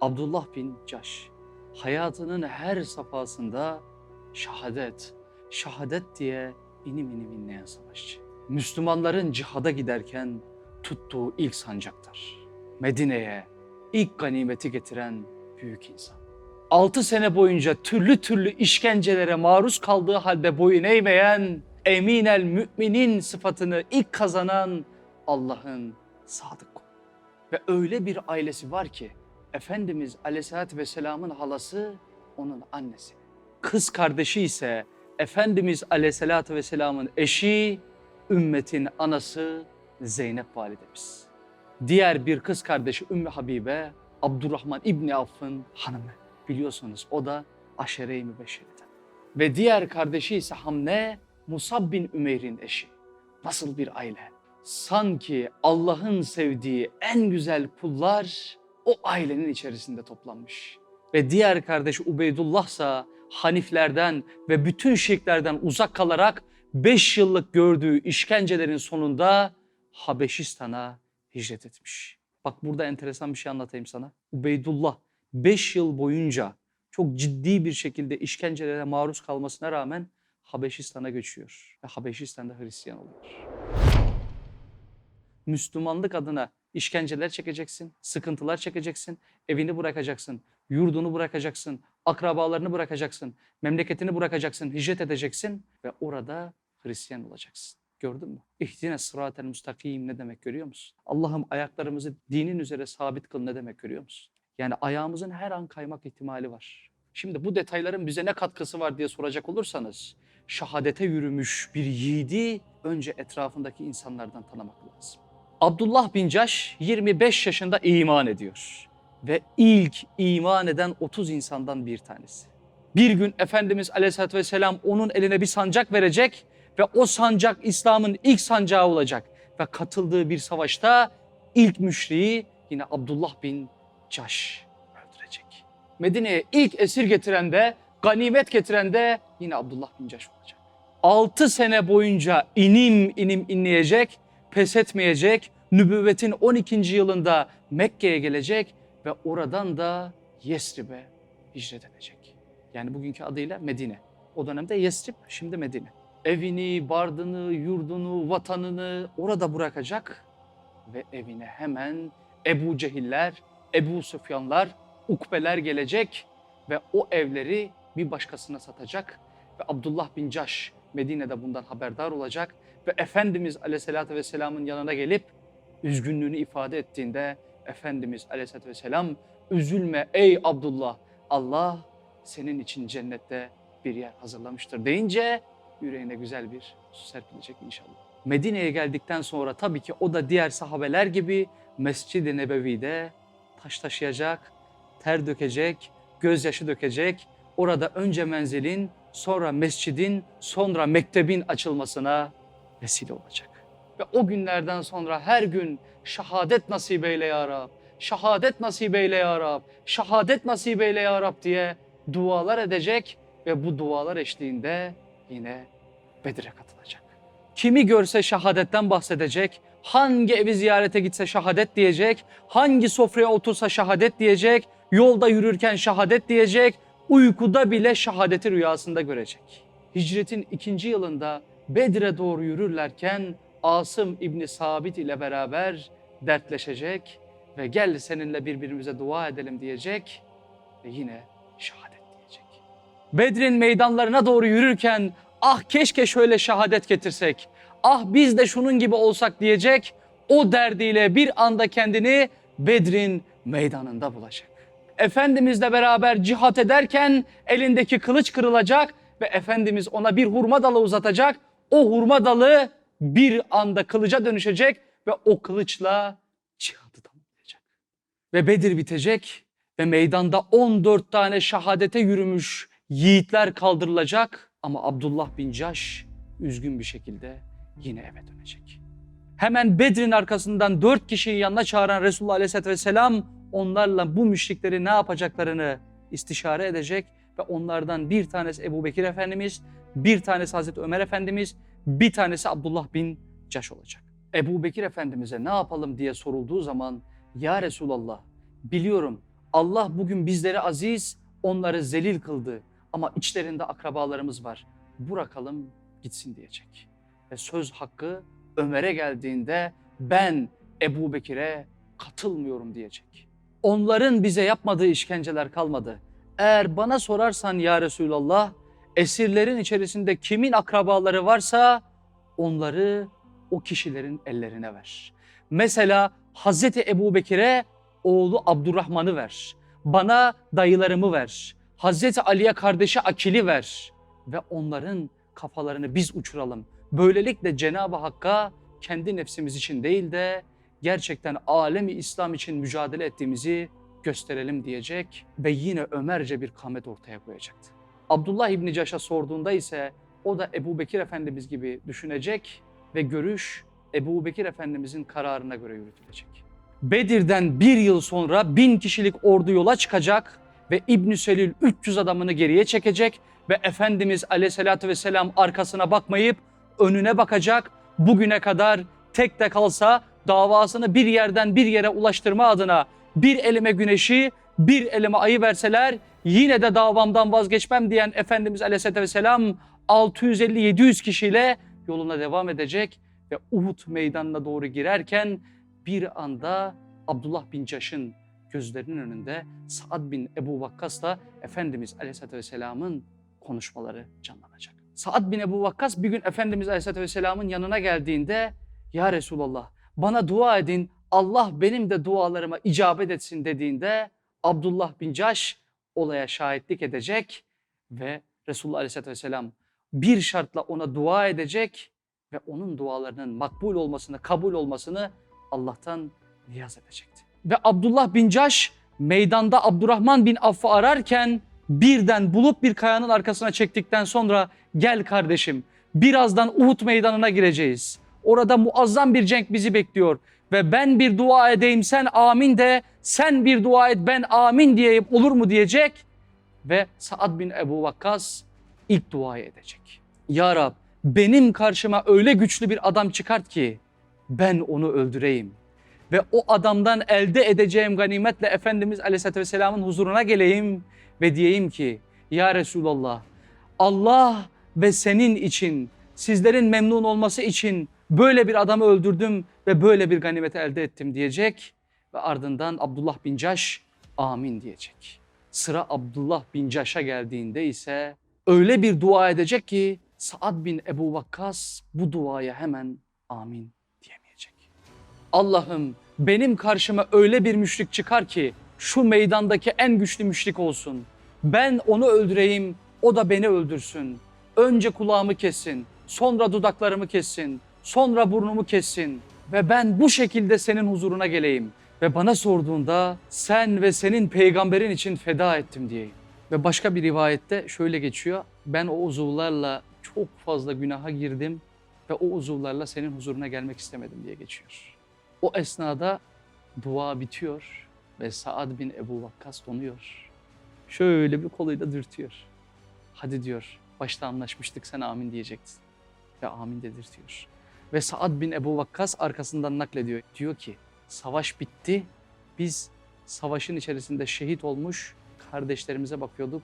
Abdullah bin Caş hayatının her safhasında şehadet, şehadet diye inim inim inleyen savaşçı. Müslümanların cihada giderken tuttuğu ilk sancaktar. Medine'ye ilk ganimeti getiren büyük insan. Altı sene boyunca türlü türlü işkencelere maruz kaldığı halde boyun eğmeyen, emin el müminin sıfatını ilk kazanan Allah'ın sadık kulu. Ve öyle bir ailesi var ki Efendimiz Aleyhisselatü Vesselam'ın halası onun annesi. Kız kardeşi ise Efendimiz Aleyhisselatü Vesselam'ın eşi, ümmetin anası Zeynep validemiz. Diğer bir kız kardeşi Ümmü Habibe, Abdurrahman İbni Avf'ın hanımı. Biliyorsunuz o da aşere-i mübeşşeriden. Ve diğer kardeşi ise Hamne, Musab bin Ümeyr'in eşi. Nasıl bir aile? Sanki Allah'ın sevdiği en güzel kullar o ailenin içerisinde toplanmış. Ve diğer kardeşi Ubeydullah ise Haniflerden ve bütün şirklerden uzak kalarak 5 yıllık gördüğü işkencelerin sonunda Habeşistan'a hicret etmiş. Bak burada enteresan bir şey anlatayım sana. Ubeydullah 5 yıl boyunca çok ciddi bir şekilde işkencelere maruz kalmasına rağmen Habeşistan'a göçüyor. Ve Habeşistan'da Hristiyan oluyor. Müslümanlık adına işkenceler çekeceksin, sıkıntılar çekeceksin, evini bırakacaksın, yurdunu bırakacaksın, akrabalarını bırakacaksın, memleketini bırakacaksın, hicret edeceksin ve orada Hristiyan olacaksın. Gördün mü? İhdine sıratel müstakim ne demek görüyor musun? Allah'ım ayaklarımızı dinin üzere sabit kıl ne demek görüyor musun? Yani ayağımızın her an kaymak ihtimali var. Şimdi bu detayların bize ne katkısı var diye soracak olursanız, şehadete yürümüş bir yiğidi önce etrafındaki insanlardan tanımak lazım. Abdullah bin Caş 25 yaşında iman ediyor. Ve ilk iman eden 30 insandan bir tanesi. Bir gün Efendimiz Aleyhisselatü Vesselam onun eline bir sancak verecek ve o sancak İslam'ın ilk sancağı olacak. Ve katıldığı bir savaşta ilk müşriği yine Abdullah bin Caş öldürecek. Medine'ye ilk esir getiren de, ganimet getiren de yine Abdullah bin Caş olacak. 6 sene boyunca inim inim inleyecek, pes etmeyecek, nübüvvetin 12. yılında Mekke'ye gelecek ve oradan da Yesrib'e hicret edecek. Yani bugünkü adıyla Medine. O dönemde Yesrib, şimdi Medine. Evini, bardını, yurdunu, vatanını orada bırakacak ve evine hemen Ebu Cehiller, Ebu Süfyanlar, Ukbeler gelecek ve o evleri bir başkasına satacak ve Abdullah bin Caş Medine'de bundan haberdar olacak ve Efendimiz Aleyhisselatü Vesselam'ın yanına gelip üzgünlüğünü ifade ettiğinde Efendimiz Aleyhisselatü Vesselam üzülme ey Abdullah Allah senin için cennette bir yer hazırlamıştır deyince yüreğine güzel bir su serpilecek inşallah. Medine'ye geldikten sonra tabii ki o da diğer sahabeler gibi Mescid-i Nebevi'de taş taşıyacak, ter dökecek, gözyaşı dökecek. Orada önce menzilin, sonra mescidin, sonra mektebin açılmasına vesile olacak. Ve o günlerden sonra her gün şehadet nasip eyle ya Rab, şehadet nasip eyle ya Rab, şehadet nasip eyle ya Rab diye dualar edecek ve bu dualar eşliğinde yine Bedir'e katılacak. Kimi görse şehadetten bahsedecek, hangi evi ziyarete gitse şehadet diyecek, hangi sofraya otursa şehadet diyecek, yolda yürürken şehadet diyecek, uykuda bile şehadeti rüyasında görecek. Hicretin ikinci yılında Bedir'e doğru yürürlerken Asım İbni Sabit ile beraber dertleşecek ve gel seninle birbirimize dua edelim diyecek ve yine şehadet diyecek. Bedir'in meydanlarına doğru yürürken ah keşke şöyle şehadet getirsek, ah biz de şunun gibi olsak diyecek, o derdiyle bir anda kendini Bedir'in meydanında bulacak. Efendimizle beraber cihat ederken elindeki kılıç kırılacak ve Efendimiz ona bir hurma dalı uzatacak. O hurma dalı bir anda kılıca dönüşecek ve o kılıçla cihadı tamamlayacak. Ve Bedir bitecek ve meydanda 14 tane şehadete yürümüş yiğitler kaldırılacak ama Abdullah bin Caş üzgün bir şekilde yine eve dönecek. Hemen Bedir'in arkasından dört kişiyi yanına çağıran Resulullah Aleyhisselatü Vesselam onlarla bu müşrikleri ne yapacaklarını istişare edecek ve onlardan bir tanesi Ebu Bekir Efendimiz, bir tanesi Hazreti Ömer Efendimiz, bir tanesi Abdullah bin Caş olacak. Ebu Bekir Efendimiz'e ne yapalım diye sorulduğu zaman Ya Resulallah biliyorum Allah bugün bizleri aziz, onları zelil kıldı. Ama içlerinde akrabalarımız var. Bırakalım gitsin diyecek. Ve söz hakkı Ömer'e geldiğinde ben Ebu Bekir'e katılmıyorum diyecek. Onların bize yapmadığı işkenceler kalmadı. Eğer bana sorarsan ya Resulallah, esirlerin içerisinde kimin akrabaları varsa onları o kişilerin ellerine ver. Mesela Hazreti Ebu Bekir'e oğlu Abdurrahman'ı ver. Bana dayılarımı ver. Hazreti Ali'ye kardeşi Akil'i ver. Ve onların kafalarını biz uçuralım. Böylelikle Cenab-ı Hakk'a kendi nefsimiz için değil de gerçekten alemi İslam için mücadele ettiğimizi gösterelim diyecek ve yine Ömerce bir kamet ortaya koyacaktı. Abdullah İbni Caş'a sorduğunda ise o da Ebu Bekir Efendimiz gibi düşünecek ve görüş Ebu Bekir Efendimizin kararına göre yürütülecek. Bedir'den bir yıl sonra bin kişilik ordu yola çıkacak ve İbn Selül 300 adamını geriye çekecek ve Efendimiz Aleyhisselatü Vesselam arkasına bakmayıp önüne bakacak. Bugüne kadar tek de kalsa davasını bir yerden bir yere ulaştırma adına bir elime güneşi, bir elime ayı verseler yine de davamdan vazgeçmem diyen Efendimiz Aleyhisselatü Vesselam 650-700 kişiyle yoluna devam edecek ve Uhud meydanına doğru girerken bir anda Abdullah bin Caş'ın gözlerinin önünde Saad bin Ebu Vakkas'la Efendimiz Aleyhisselatü Vesselam'ın konuşmaları canlanacak. Saad bin Ebu Vakkas bir gün Efendimiz Aleyhisselatü Vesselam'ın yanına geldiğinde Ya Resulallah bana dua edin Allah benim de dualarıma icabet etsin dediğinde Abdullah bin Caş olaya şahitlik edecek ve Resulullah Aleyhisselatü Vesselam bir şartla ona dua edecek ve onun dualarının makbul olmasını, kabul olmasını Allah'tan niyaz edecekti. Ve Abdullah bin Caş meydanda Abdurrahman bin Aff'ı ararken birden bulup bir kayanın arkasına çektikten sonra gel kardeşim birazdan Uhud meydanına gireceğiz. Orada muazzam bir cenk bizi bekliyor. Ve ben bir dua edeyim sen amin de sen bir dua et ben amin diyeyim olur mu diyecek. Ve Saad bin Ebu Vakkas ilk duayı edecek. Ya Rab benim karşıma öyle güçlü bir adam çıkart ki ben onu öldüreyim. Ve o adamdan elde edeceğim ganimetle Efendimiz Aleyhisselatü Vesselam'ın huzuruna geleyim ve diyeyim ki Ya Resulallah Allah ve senin için sizlerin memnun olması için böyle bir adamı öldürdüm ve böyle bir ganimet elde ettim diyecek ve ardından Abdullah bin Caş amin diyecek. Sıra Abdullah bin Caş'a geldiğinde ise öyle bir dua edecek ki Saad bin Ebu Vakkas bu duaya hemen amin diyemeyecek. Allah'ım benim karşıma öyle bir müşrik çıkar ki şu meydandaki en güçlü müşrik olsun. Ben onu öldüreyim, o da beni öldürsün. Önce kulağımı kessin, sonra dudaklarımı kessin, sonra burnumu kessin ve ben bu şekilde senin huzuruna geleyim. Ve bana sorduğunda sen ve senin peygamberin için feda ettim diyeyim. Ve başka bir rivayette şöyle geçiyor. Ben o uzuvlarla çok fazla günaha girdim ve o uzuvlarla senin huzuruna gelmek istemedim diye geçiyor. O esnada dua bitiyor ve Saad bin Ebu Vakkas donuyor. Şöyle bir koluyla dürtüyor. Hadi diyor başta anlaşmıştık sen amin diyecektin. Ve amin dedirtiyor. Ve Saad bin Ebu Vakkas arkasından naklediyor. Diyor ki savaş bitti. Biz savaşın içerisinde şehit olmuş kardeşlerimize bakıyorduk.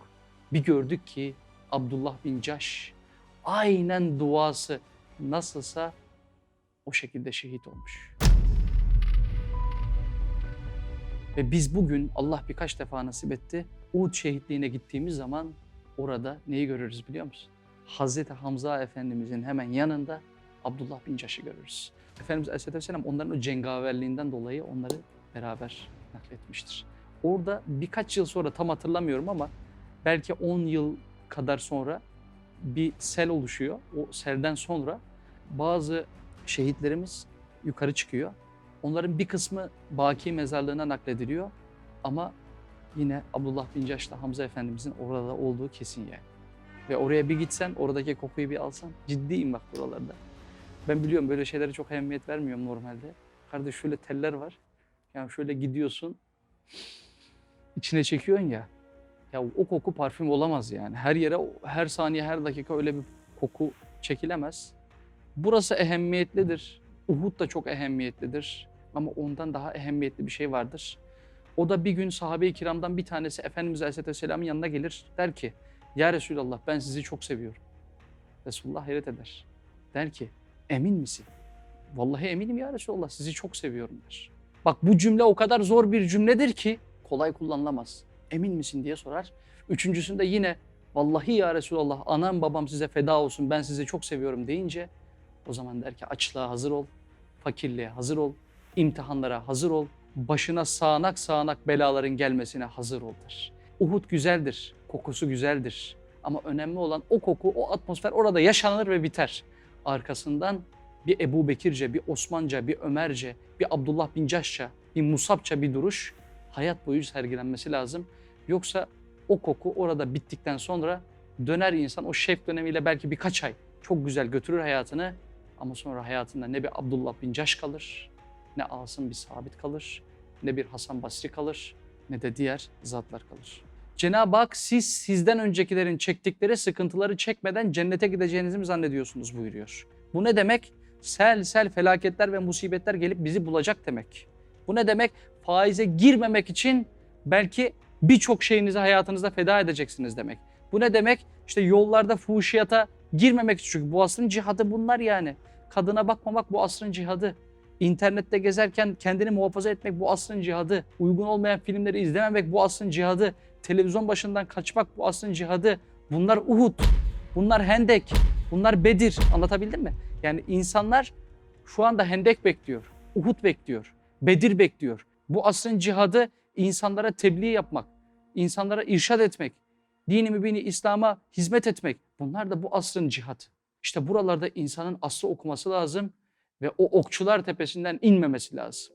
Bir gördük ki Abdullah bin Caş aynen duası nasılsa o şekilde şehit olmuş. Ve biz bugün Allah birkaç defa nasip etti. Uhud şehitliğine gittiğimiz zaman orada neyi görürüz biliyor musun? Hazreti Hamza Efendimizin hemen yanında Abdullah bin Caş'ı görürüz. Efendimiz Aleyhisselatü Vesselam onların o cengaverliğinden dolayı onları beraber nakletmiştir. Orada birkaç yıl sonra tam hatırlamıyorum ama belki 10 yıl kadar sonra bir sel oluşuyor. O selden sonra bazı şehitlerimiz yukarı çıkıyor. Onların bir kısmı Baki mezarlığına naklediliyor ama yine Abdullah bin Caş'la Hamza Efendimizin orada olduğu kesin yani. Ve oraya bir gitsen, oradaki kokuyu bir alsan, ciddiyim bak buralarda. Ben biliyorum böyle şeylere çok ehemmiyet vermiyorum normalde. Kardeş şöyle teller var. Yani şöyle gidiyorsun, içine çekiyorsun ya. Ya o koku parfüm olamaz yani. Her yere, her saniye, her dakika öyle bir koku çekilemez. Burası ehemmiyetlidir. Uhud da çok ehemmiyetlidir. Ama ondan daha ehemmiyetli bir şey vardır. O da bir gün sahabe-i kiramdan bir tanesi Efendimiz Aleyhisselam'ın yanına gelir. Der ki ya Resulallah ben sizi çok seviyorum. Resulullah hayret eder. Der ki emin misin? Vallahi eminim ya Resulallah sizi çok seviyorum der. Bak bu cümle o kadar zor bir cümledir ki kolay kullanılamaz. Emin misin diye sorar. Üçüncüsünde yine vallahi ya Resulallah anam babam size feda olsun ben sizi çok seviyorum deyince o zaman der ki açlığa hazır ol, fakirliğe hazır ol, imtihanlara hazır ol, başına sağanak sağanak belaların gelmesine hazır ol der. Uhud güzeldir, kokusu güzeldir. Ama önemli olan o koku, o atmosfer orada yaşanır ve biter. Arkasından bir Ebu Bekirce, bir Osmanca, bir Ömerce, bir Abdullah bin Caşça, bir Musabça bir duruş hayat boyu sergilenmesi lazım. Yoksa o koku orada bittikten sonra döner insan o şevk dönemiyle belki birkaç ay çok güzel götürür hayatını ama sonra hayatında ne bir Abdullah bin Caş kalır, ne Asım bir sabit kalır, ne bir Hasan Basri kalır, ne de diğer zatlar kalır. Cenab-ı Hak siz sizden öncekilerin çektikleri sıkıntıları çekmeden cennete gideceğinizi mi zannediyorsunuz buyuruyor. Bu ne demek? Sel sel felaketler ve musibetler gelip bizi bulacak demek. Bu ne demek? Faize girmemek için belki birçok şeyinizi hayatınızda feda edeceksiniz demek. Bu ne demek? İşte yollarda fuhuşiyata girmemek için. Çünkü bu asrın cihadı bunlar yani. Kadına bakmamak bu asrın cihadı. İnternette gezerken kendini muhafaza etmek bu asrın cihadı. Uygun olmayan filmleri izlememek bu asrın cihadı. Televizyon başından kaçmak bu asrın cihadı. Bunlar Uhud, bunlar Hendek, bunlar Bedir. Anlatabildim mi? Yani insanlar şu anda Hendek bekliyor, Uhud bekliyor, Bedir bekliyor. Bu asrın cihadı insanlara tebliğ yapmak, insanlara irşad etmek, dini mübini İslam'a hizmet etmek. Bunlar da bu asrın cihadı. İşte buralarda insanın asrı okuması lazım ve o okçular tepesinden inmemesi lazım.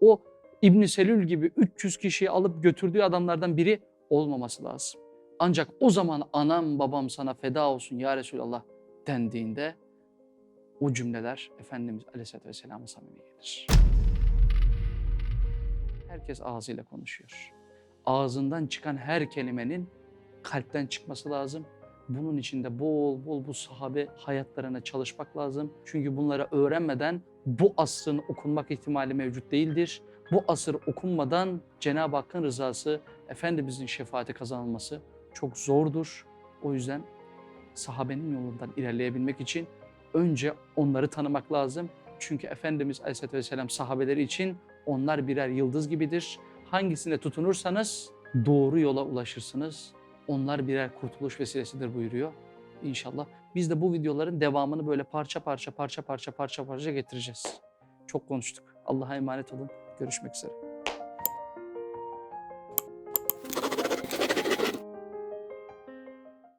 O İbn Selül gibi 300 kişiyi alıp götürdüğü adamlardan biri olmaması lazım. Ancak o zaman anam babam sana feda olsun ya Resulallah dendiğinde o cümleler Efendimiz Aleyhisselatü Vesselam'a samimi gelir. Herkes ağzıyla konuşuyor. Ağzından çıkan her kelimenin kalpten çıkması lazım. Bunun için de bol bol bu sahabe hayatlarına çalışmak lazım. Çünkü bunları öğrenmeden bu asrın okunmak ihtimali mevcut değildir. Bu asır okunmadan Cenab-ı Hakk'ın rızası, Efendimizin şefaati kazanılması çok zordur. O yüzden sahabenin yolundan ilerleyebilmek için önce onları tanımak lazım. Çünkü Efendimiz Aleyhisselatü Vesselam sahabeleri için onlar birer yıldız gibidir. Hangisine tutunursanız doğru yola ulaşırsınız. Onlar birer kurtuluş vesilesidir buyuruyor. İnşallah biz de bu videoların devamını böyle parça parça parça parça parça parça getireceğiz. Çok konuştuk. Allah'a emanet olun. Görüşmek üzere.